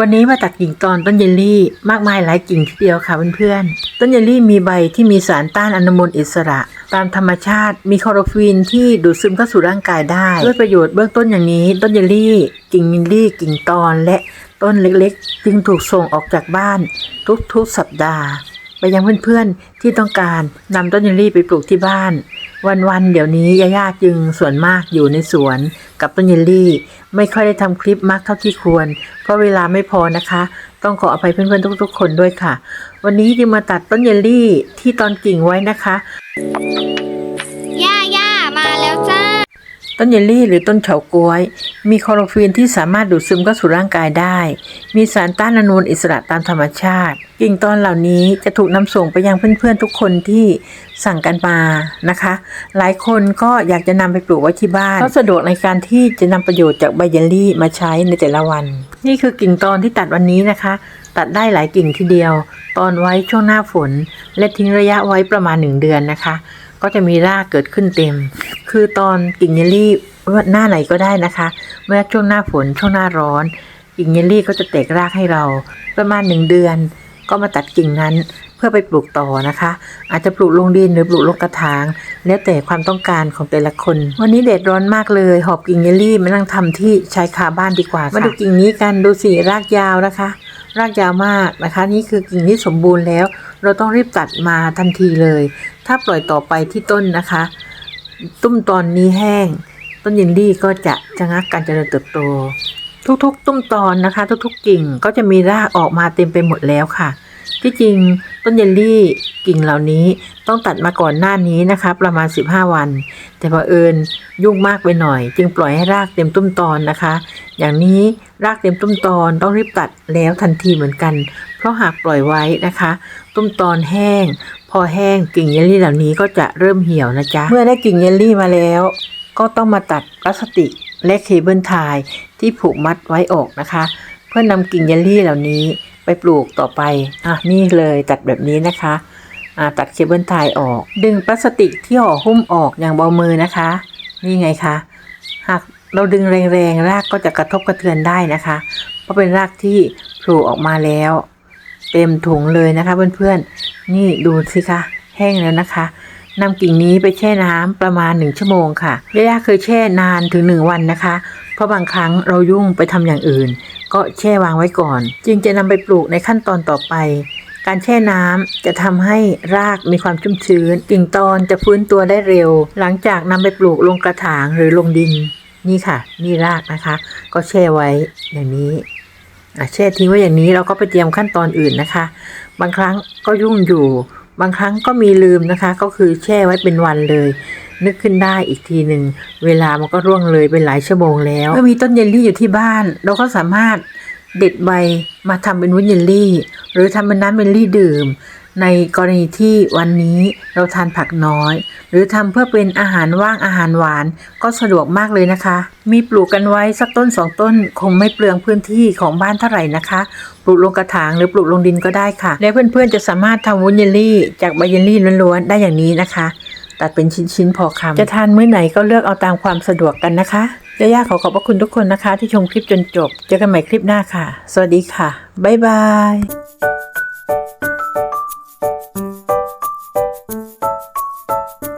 วันนี้มาตัดกิ่งตอนต้นเยลลี่มากมายหลายกิ่งทีเดียวค่ะเพื่อนๆ ต้นเยลลี่มีใบที่มีสารต้านอนุมูลอิสระ ตามธรรมชาติมีคอโรฟีนที่ดูดซึมเข้าสู่ร่างกายได้ ด้วยประโยชน์เบื้องต้นอย่างนี้ ต้นเยลลี่ กิ่งเยลลี่ กิ่งตอนและต้นเล็กๆ จึงถูกส่งออกจากบ้านทุกๆสัปดาห์ ไปยังเพื่อนๆที่ต้องการนำต้นยูรี่ไปปลูกที่บ้าน วันๆเดี๋ยวนี้ยาย่าจึงส่วนมากอยู่ในสวนกับต้นยูรี่ ไม่ค่อยได้ทำคลิปมากเท่าที่ควร เพราะเวลาไม่พอนะคะ ต้องขออภัยเพื่อนๆทุก ๆ คนด้วยค่ะ วันนี้จึงมาตัดต้นยูรี่ที่ตอนกิ่งไว้นะคะ ต้นเยลลี่หรือต้นเฉาก๊วย มีคลอโรฟิลที่สามารถดูดซึมเข้าสู่ร่างกายได้ มีสารต้านอนุมูลอิสระตามธรรมชาติ กิ่งตอนเหล่านี้จะถูกนำส่งไปยังเพื่อนๆทุกคนที่สั่งกันมานะคะ หลายคนก็อยากจะนำไปปลูกไว้ที่บ้านเพราะสะดวกในการที่จะนำประโยชน์จากใบเยลลี่มาใช้ในแต่ละวัน นี่คือกิ่งตอนที่ตัดวันนี้นะคะ ตัดได้หลายกิ่งทีเดียว ตอนไว้ช่วงหน้าฝน และทิ้งระยะไว้ประมาณหนึ่งเดือนนะคะ ก็จะมีรากเกิดขึ้นเต็ม คือตอนกิ่งเยลลี่ว่าหน้าไหนก็ได้นะคะเมื่อช่วงหน้าฝนช่วงหน้าร้อน กิ่งเยลลี่ก็จะแตกรากให้เรา ประมาณหนึ่งเดือน ก็มาตัดกิ่งนั้นเพื่อไปปลูกต่อนะคะ อาจจะปลูกลงดินหรือปลูกลงกระถาง แล้วแต่ความต้องการของแต่ละคน วันนี้แดดร้อนมากเลย หอบกิ่งเยลลี่มานั่งทำที่ชายคาบ้านดีกว่ามาดูกิ่งนี้กันดูสิรากยาวนะคะ รากยาวมากนะคะ นี่คือกิ่งที่สมบูรณ์แล้ว เราต้องรีบตัดมาทันทีเลย ถ้าปล่อยต่อไปที่ต้นนะคะ ตุ้มตอนนี้แห้ง ต้นเยลลี่ก็จะชะงักการเจริญเติบโต ทุกๆ ตุ้มตอนนะคะ ทุกๆ กิ่งก็จะมีรากออกมาเต็มไปหมดแล้วค่ะ ที่จริงต้นเยลลี่กิ่งเหล่านี้ต้องตัดมาก่อนหน้านี้นะคะ ประมาณ 15 วัน แต่พอเอิญยุ่งมากไปหน่อย จึงปล่อยให้รากเต็มตุ้มตอนนะคะ อย่างนี้รากเต็มตุ้มตอนต้องรีบตัดแล้วทันทีเหมือนกัน เพราะหากปล่อยไว้นะคะ ต้มตอนแห้ง พอแห้งกิ่งเยลลี่เหล่านี้ก็จะเริ่มเหี่ยวนะจ๊ะ เมื่อได้กิ่งเยลลี่มาแล้ว ก็ต้องมาตัดพลาสติกและเคเบิลไทยที่ผูกมัดไว้ออกนะคะ เพื่อนำกิ่งเยลลี่เหล่านี้ไปปลูกต่อไป อะนี่เลยตัดแบบนี้นะคะอ่าตัดเคเบิลไทยออก ดึงพลาสติกที่ห่อหุ้มออกอย่างเบามือนะคะ นี่ไงคะ หากเราดึงแรงๆรากก็จะกระทบกระเทือนได้นะคะ เพราะเป็นรากที่โผล่ออกมาแล้ว เต็มถุงเลยนะคะเพื่อนๆ นี่ดูสิคะแห้งแล้วนะคะนำกิ่งนี้ไปแช่น้ำประมาณหนึ่งชั่วโมงค่ะย่าเคยแช่นานถึงหนึ่งวันนะคะ เพราะบางครั้งเรายุ่งไปทำอย่างอื่น ก็แช่วางไว้ก่อน จึงจะนำไปปลูกในขั้นตอนต่อไป การแช่น้ำจะทำให้รากมีความชุ่มชื้น กิ่งตอนจะฟื้นตัวได้เร็ว หลังจากนำไปปลูกลงกระถางหรือลงดิน นี่ค่ะ นี่รากนะคะ ก็แช่ไว้อย่างนี้ แช่ทิ้งไว้อย่างนี้เราก็ไปเตรียมขั้นตอนอื่นนะคะ บางครั้งก็ยุ่งอยู่ บางครั้งก็มีลืมนะคะ ก็คือแช่ไว้เป็นวันเลย นึกขึ้นได้อีกทีหนึ่งเวลามันก็ร่วงเลยเป็นหลายชั่วโมงแล้วเมื่อมีต้นเยลลี่อยู่ที่บ้าน เราก็สามารถเด็ดใบมาทำเป็นวุ้นเยลลี่ หรือทำเป็นน้ำเยลลี่ดื่ม ในกรณีที่วันนี้เราทานผักน้อย หรือทำเพื่อเป็นอาหารว่างอาหารหวานก็สะดวกมากเลยนะคะ มีปลูกกันไว้สักต้นสองต้น คงไม่เปลืองพื้นที่ของบ้านเท่าไหร่นะคะ ปลูกลงกระถางหรือปลูกลงดินก็ได้ค่ะ และเพื่อนๆจะสามารถทำวุ้นเยลลี่จากใบเยลลี่ล้วนๆได้อย่างนี้นะคะตัดเป็นชิ้นๆพอคำจะทานมื้อไหนก็เลือกเอาตามความสะดวกกันนะคะย่าๆขอขอบพระคุณทุกคนนะคะ ที่ชมคลิปจนจบ เจอกันใหม่คลิปหน้าค่ะ สวัสดีค่ะ บ๊ายบาย Thank you